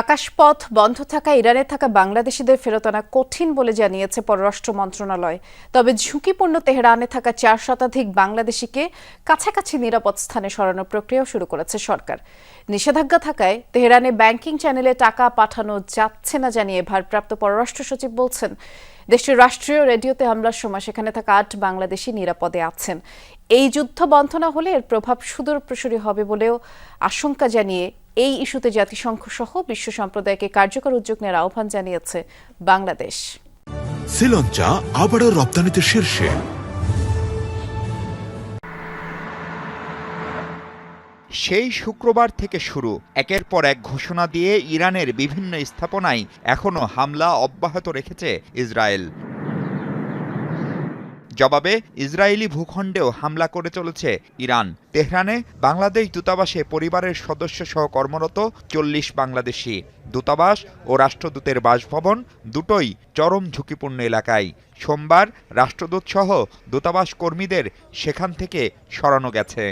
আকাশপথ বন্ধ থাকা ইরানে থাকা বাংলাদেশিদের ফেরত আনা কঠিন বলে জানিয়েছে পররাষ্ট্র মন্ত্রণালয়। তবে ঝুঁকিপূর্ণ তেহরানে থাকা চার শতাধিক বাংলাদেশিকে কাছাকাছি নিরাপদ স্থানে সরানোর প্রক্রিয়াও শুরু করেছে সরকার। নিষেধাজ্ঞা থাকায় তেহরানে ব্যাংকিং চ্যানেলে টাকা পাঠানো যাচ্ছে না জানিয়ে ভারপ্রাপ্ত পররাষ্ট্র সচিব বলছেন, দেশটির রাষ্ট্রীয় রেডিওতে হামলার সময় সেখানে থাকা আট বাংলাদেশি নিরাপদে আছেন। এই যুদ্ধ বন্ধ না হলে এর প্রভাব সুদূর প্রসারী হবে বলেও আশঙ্কা জানিয়ে এই ইস্যুতে জাতিসংঘ সহ বিশ্ব সম্প্রদায়কে কার্যকর উদ্যোগ নেওয়ার আহ্বান জানিয়েছে বাংলাদেশ। শ্রীলঞ্চা আবারও রপ্তানিতে শীর্ষে। সেই শুক্রবার থেকে শুরু একের পর এক ঘোষণা দিয়ে ইরানের বিভিন্ন স্থাপনায় এখনও হামলা অব্যাহত রেখেছে ইসরায়েল। জবাবে ইসরায়েলি ভূখণ্ডেও হামলা করে চলেছে ইরান। তেহরানে বাংলাদেশ দূতাবাসে পরিবারের সদস্য সহ কর্মরত চল্লিশ বাংলাদেশি। দূতাবাস ও রাষ্ট্রদূতের বাসভবন দুটোই চরম ঝুঁকিপূর্ণ এলাকায়। সোমবার রাষ্ট্রদূত সহ দূতাবাস কর্মীদের সেখান থেকে সরানো গেছে।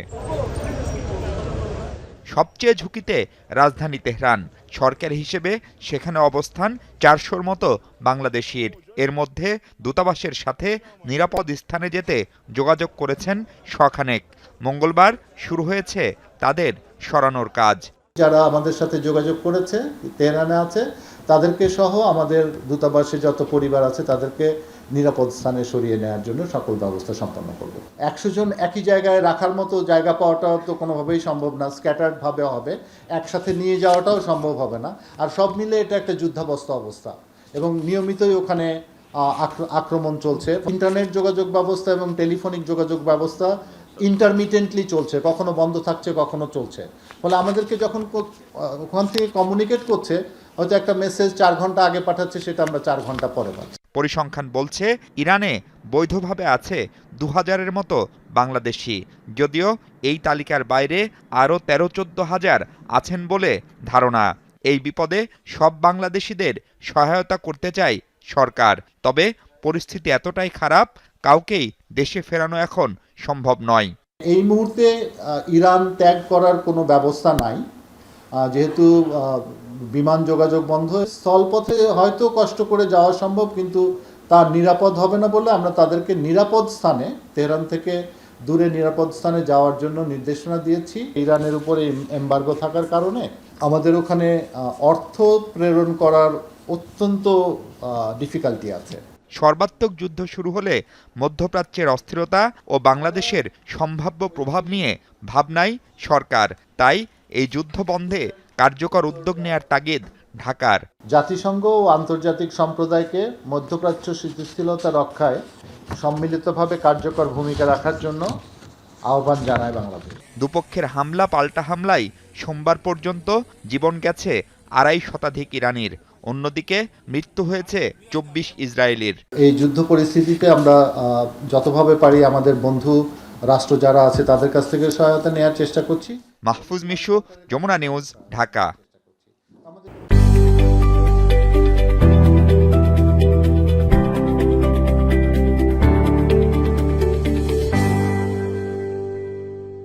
সবচেয়ে ঝুঁকিতে রাজধানী তেহরান। সরকার হিসেবে সেখানে অবস্থান চারশোর মতো বাংলাদেশির। এর মধ্যে দূতাবাসের সাথে নিরাপদ স্থানে যেতে যোগাযোগ করেছেন শখানেক। মঙ্গলবার শুরু হয়েছে তাদের সরানোর কাজ। যারা আমাদের সাথে যোগাযোগ করেছে, তেহরানে আছে, তাদেরকে সহ আমাদের দূতাবাসে যত পরিবার আছে, তাদেরকে নিরাপদ স্থানে সরিয়ে নেওয়ার জন্য সকল ব্যবস্থা সম্পন্ন করব। একশো জন একই জায়গায় রাখার মতো জায়গা পাওয়াটাও তো কোনোভাবেই সম্ভব না স্ক্যাটার্ড ভাবে হবে। একসাথে নিয়ে যাওয়াটাও সম্ভব হবে না। আর সব মিলে এটা একটা যুদ্ধাবস্থা অবস্থা। এবং নিয়মিতই ওখানে আক্র- আক্রমণ চলছে। ইন্টারনেট যোগাযোগ ব্যবস্থা এবং টেলিফোনিক যোগাযোগ ব্যবস্থা ইন্টারমিটেন্টলি চলছে, কখনো বন্ধ থাকছে, কখনো চলছে। ফলে আমাদেরকে যখন ওখান থেকে কমিউনিকেট করছে, হয়তো একটা মেসেজ চার ঘণ্টা আগে পাঠাচ্ছে, সেটা আমরা চার ঘণ্টা পরে পাচ্ছি। পরিসংখ্যান বলছে, ইরানে বৈধভাবে আছে দু হাজারের মতো বাংলাদেশি। যদিও এই তালিকার বাইরে আরও তেরো চোদ্দ হাজার আছেন বলে ধারণা। এই বিপদে সব বাংলাদেশিদের সহায়তা করতে চায় সরকার। তবে পরিস্থিতি এতটাই খারাপ কাউকেই দেশে ফেরানো এখন সম্ভব নয়। এই মুহূর্তে ইরান ত্যাগ করার কোনো ব্যবস্থা নাই। যেহেতু বিমান যোগাযোগ বন্ধ, স্থলপথে হয়তো কষ্ট করে যাওয়া সম্ভব, কিন্তু তার নিরাপদ হবে না বলে আমরা তাদেরকে নিরাপদ স্থানে, তেহরান থেকে দূরে নিরাপদ স্থানে যাওয়ার জন্য নির্দেশনা দিয়েছি। ইরানের উপরে এম্বার্গো থাকার কারণে আমাদের ওখানে অর্থ প্রেরণ করার অত্যন্ত ডিফিকাল্টি আছে। সর্বাত্মক যুদ্ধ শুরু হলে মধ্যপ্রাচ্যের অস্থিরতা ও বাংলাদেশের সম্ভাব্য প্রভাব নিয়ে ভাবনাই সরকার। তাই এই যুদ্ধ বন্ধে কার্যকর উদ্যোগ নেয়ার তাগিদ ঢাকার। জাতিসংঘ ও আন্তর্জাতিক সম্প্রদায়কে মধ্যপ্রাচ্য স্থিতিশীলতা রক্ষায় সম্মিলিতভাবে কার্যকর ভূমিকা রাখার জন্য আহ্বান জানায় বাংলাদেশ। দুপক্ষের হামলা পাল্টা হামলায় সোমবার পর্যন্ত জীবন গেছে আড়াই শতাধিক ইরানির। অন্যদিকে মৃত্যু হয়েছে চব্বিশ ইসরায়েলির। এই যুদ্ধ পরিস্থিতিতে আমরা আহ, যতভাবে পারি আমাদের বন্ধু রাষ্ট্র যারা আছে তাদের কাছ থেকে সহায়তা নেওয়ার চেষ্টা করছি। মাহফুজ মিশু যমুনা নিউজ ঢাকা।